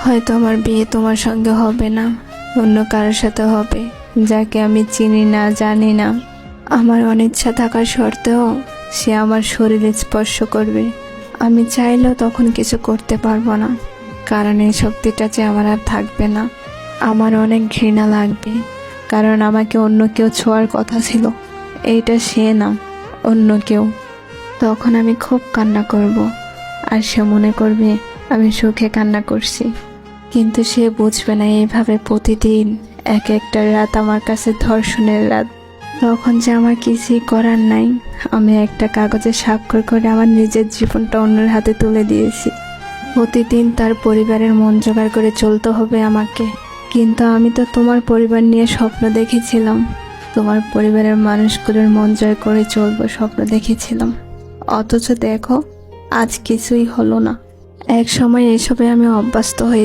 হয়তো আমার বিয়ে তোমার সঙ্গে হবে না, অন্য কারোর সাথে হবে, যাকে আমি চিনি না, জানি না। আমার অনিচ্ছা থাকার সত্ত্বেও সে আমার শরীরে স্পর্শ করবে। আমি চাইলেও তখন কিছু করতে পারব না, কারণ এই শক্তিটা যে আমার আর থাকবে না। আমার অনেক ঘৃণা লাগবে, কারণ আমাকে অন্য কেউ ছোঁয়ার কথা ছিল। এইটা সে না, অন্য কেউ। তখন আমি খুব কান্না করব, আর সে মনে করবে আমি সুখে কান্না করছি। কিন্তু সে বুঝবে না এইভাবে প্রতিদিন এক একটা রাত আমার কাছে ধর্ষণের রাত। তখন যে আমার কিছুই করার নাই, আমি একটা কাগজে স্বাক্ষর করে আমার নিজের জীবনটা অন্যের হাতে তুলে দিয়েছি। প্রতিদিন তার পরিবারের মন জোগাড় করে চলতে হবে আমাকে। কিন্তু আমি তো তোমার পরিবার নিয়ে স্বপ্ন দেখেছিলাম। তোমার পরিবারের মানুষগুলোর মন জয় করে চলবো স্বপ্ন দেখেছিলাম। অথচ দেখো, আজ কিছুই হলো না। এক সময় এসবে আমি অভ্যস্ত হয়ে